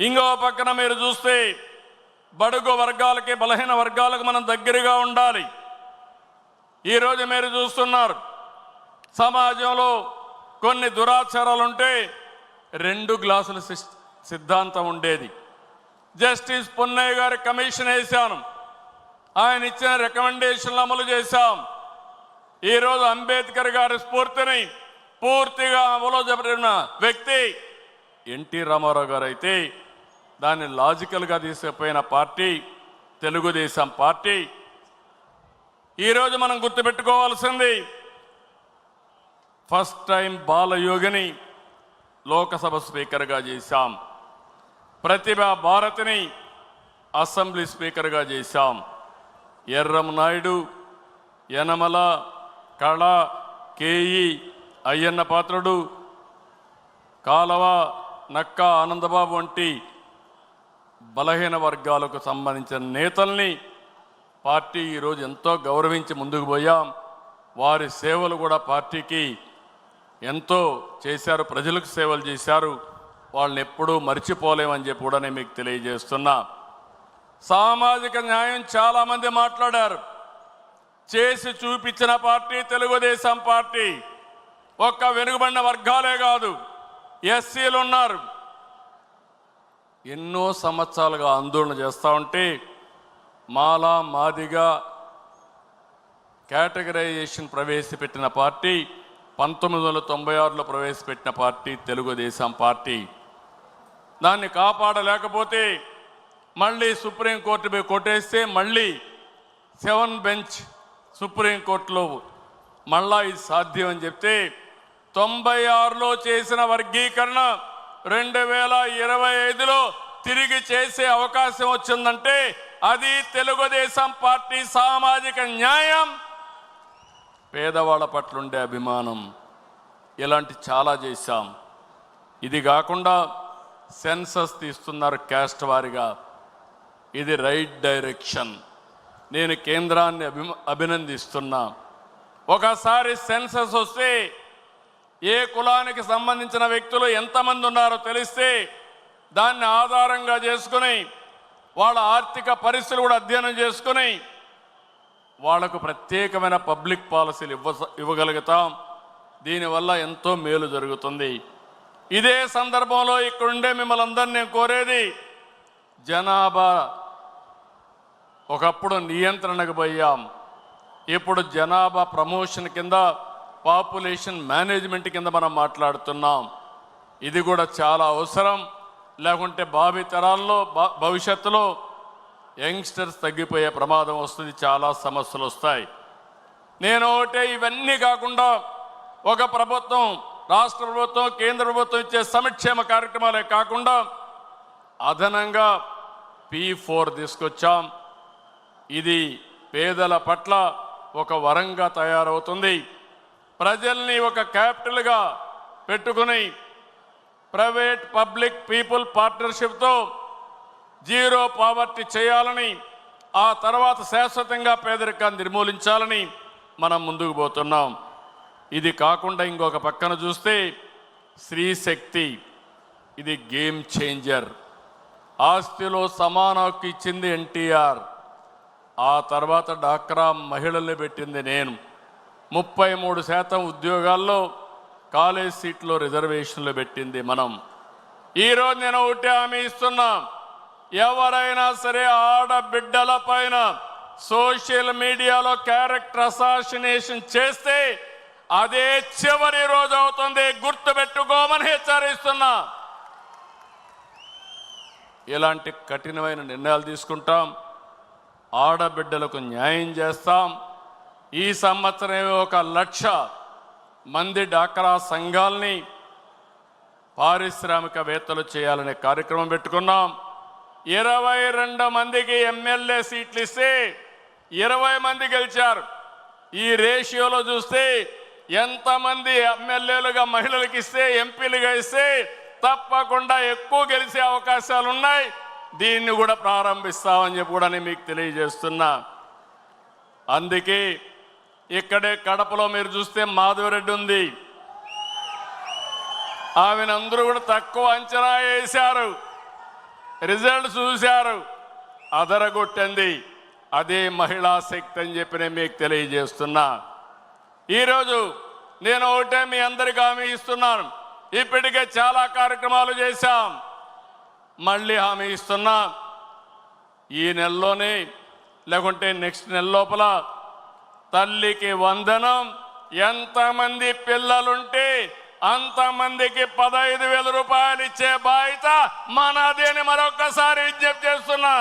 ఇంకో పక్కన మీరు చూస్తే బడుగు వర్గాలకి బలహీన వర్గాలకు మనం దగ్గరగా ఉండాలి. ఈరోజు మీరు చూస్తున్నారు సమాజంలో కొన్ని దురాచారాలు ఉంటే రెండు గ్లాసుల సిద్ధాంతం ఉండేది. జస్టిస్ పున్నయ్య గారి కమిషన్ వేశాను. ఆయన ఇచ్చిన రికమెండేషన్లు అమలు చేశాం. ఈరోజు అంబేద్కర్ గారి స్ఫూర్తిని పూర్తిగా అమలు జరిగిన వ్యక్తి ఎన్టీ రామారావు గారు అయితే దాన్ని లాజికల్గా తీసుకుపోయిన పార్టీ తెలుగుదేశం పార్టీ. ఈరోజు మనం గుర్తుపెట్టుకోవాల్సింది ఫస్ట్ టైం బాలయోగిని లోకసభ స్పీకర్గా చేశాం. ప్రతిభ భారతిని అసెంబ్లీ స్పీకర్గా చేశాం. ఎర్రం నాయుడు యనమల కళ కేఈ అయ్యన్న పాత్రుడు కాలవ నక్క ఆనందబాబు వంటి బలహీన వర్గాలకు సంబంధించిన నేతల్ని పార్టీ ఈరోజు ఎంతో గౌరవించి ముందుకు పోయాం. వారి సేవలు కూడా పార్టీకి ఎంతో చేశారు. ప్రజలకు సేవలు చేశారు. వాళ్ళని ఎప్పుడూ మర్చిపోలేమని చెప్పి కూడా నేను మీకు తెలియజేస్తున్నా. సామాజిక న్యాయం చాలామంది మాట్లాడారు. చేసి చూపించిన పార్టీ తెలుగుదేశం పార్టీ. ఒక్క వెనుకబడిన వర్గాలే కాదు. ఎస్సీలు ఉన్నారు. ఎన్నో సంవత్సరాలుగా ఆందోళన చేస్తూ ఉంటే మాలా మాదిగా కేటగరైజేషన్ ప్రవేశపెట్టిన పార్టీ పంతొమ్మిది వందల తొంభై ఆరులో ప్రవేశపెట్టిన పార్టీ తెలుగుదేశం పార్టీ. దాన్ని కాపాడలేకపోతే మళ్ళీ సుప్రీంకోర్టు పోయి కొట్టేస్తే మళ్ళీ సెవెన్ బెంచ్ సుప్రీంకోర్టులో మళ్ళా ఇది సాధ్యం అని చెప్తే తొంభై ఆరులో చేసిన వర్గీకరణ రెండు వేల ఇరవై ఐదులో తిరిగి చేసే అవకాశం వచ్చిందంటే అది తెలుగుదేశం పార్టీ సామాజిక న్యాయం. పేదవాళ్ళ పట్ల ఉండే అభిమానం ఇలాంటి చాలా చేశాం. ఇది కాకుండా సెన్సస్ తీస్తున్నారు క్యాస్ట్ వారిగా. ఇది రైట్ డైరెక్షన్. నేను కేంద్రాన్ని అభి అభినందిస్తున్నా. ఒకసారి సెన్సస్ వస్తే ఏ కులానికి సంబంధించిన వ్యక్తులు ఎంతమంది ఉన్నారో తెలిస్తే దాన్ని ఆధారంగా చేసుకుని వాళ్ళ ఆర్థిక పరిస్థితులు కూడా అధ్యయనం చేసుకుని వాళ్ళకు ప్రత్యేకమైన పబ్లిక్ పాలసీలు ఇవ్వ ఇవ్వగలుగుతాం. దీనివల్ల ఎంతో మేలు జరుగుతుంది. ఇదే సందర్భంలో ఇక్కడుండే మిమ్మల్ని అందరినీ నేను కోరేది జనాభా ఒకప్పుడు నియంత్రణకు పోయాం. ఇప్పుడు జనాభా ప్రమోషన్ కింద పాపులేషన్ మేనేజ్మెంట్ కింద మనం మాట్లాడుతున్నాం. ఇది కూడా చాలా అవసరం. లేకుంటే భావి తరాల్లో భవిష్యత్తులో యంగ్స్టర్స్ తగ్గిపోయే ప్రమాదం వస్తుంది చాలా సమస్యలు వస్తాయి. నేను ఒకటే ఇవన్నీ కాకుండా ఒక ప్రభుత్వం రాష్ట్ర ప్రభుత్వం కేంద్ర ప్రభుత్వం ఇచ్చే సంక్షేమ కార్యక్రమాలే కాకుండా అదనంగా పీ ఫోర్ తీసుకొచ్చాం. ఇది పేదల పట్ల ఒక వరంగా తయారవుతుంది. ప్రజల్ని ఒక క్యాపిటల్గా పెట్టుకుని ప్రైవేట్ పబ్లిక్ పీపుల్ పార్ట్నర్షిప్తో జీరో పావర్టీ చేయాలని ఆ తర్వాత శాశ్వతంగా పేదరికాన్ని నిర్మూలించాలని మనం ముందుకు పోతున్నాం. ఇది కాకుండా ఇంకొక పక్కన చూస్తే స్త్రీ శక్తి. ఇది గేమ్ చేంజర్. ఆస్తిలో సమాన హక్కు ఇచ్చింది ఎన్టీఆర్. ఆ తర్వాత డాక్రా మహిళల్ని పెట్టింది నేను. ముప్పై మూడు శాతం ఉద్యోగాల్లో కాలేజ్ సీట్లో రిజర్వేషన్లు పెట్టింది మనం. ఈరోజు నేను ఒకటి హామీ ఇస్తున్నా. ఎవరైనా సరే ఆడబిడ్డల పైన సోషల్ మీడియాలో క్యారెక్టర్ అసాసినేషన్ చేస్తే అదే చివరి రోజు అవుతుంది. గుర్తుపెట్టుకోమని హెచ్చరిస్తున్నా. ఇలాంటి కఠినమైన నిర్ణయాలు తీసుకుంటాం. ఆడబిడ్డలకు న్యాయం చేస్తాం. ఈ సంవత్సరం ఒక లక్ష మంది డాక్రా సంఘాల్ని పారిశ్రామికవేత్తలు చేయాలనే కార్యక్రమం పెట్టుకున్నాం. ఇరవై రెండు మందికి ఎమ్మెల్యే సీట్లు ఇస్తే ఇరవై మంది గెలిచారు. ఈ రేషియోలో చూస్తే ఎంతమంది ఎమ్మెల్యేలుగా మహిళలకు ఇస్తే ఎంపీలుగా ఇస్తే తప్పకుండా ఎక్కువ గెలిచే అవకాశాలు ఉన్నాయి దీన్ని కూడా ప్రారంభిస్తామని చెప్పి కూడా నేను మీకు తెలియజేస్తున్నా. అందుకే ఇక్కడే కడపలో మీరు చూస్తే మాధవరెడ్డి ఉంది. ఆమెను అందరూ కూడా తక్కువ అంచనా వేశారు. రిజల్ట్ చూశారు. అదరగొట్టింది అదే మహిళా శక్తి అని చెప్పి నేను మీకు తెలియజేస్తున్నా. ఈరోజు నేను ఒకటే మీ అందరికీ హామీ ఇస్తున్నాను. ఇప్పటికే చాలా కార్యక్రమాలు చేశాం. మళ్ళీ హామీ ఇస్తున్నా. ఈ నెలలోనే లేకుంటే నెక్స్ట్ నెల లోపల తల్లికి వందనం ఎంతమంది పిల్లలుంటే అంతమందికి పదహైదు వేల రూపాయలు ఇచ్చే బాధ్యత మనది అని మరొకసారి విజ్ఞప్తి చేస్తున్నా.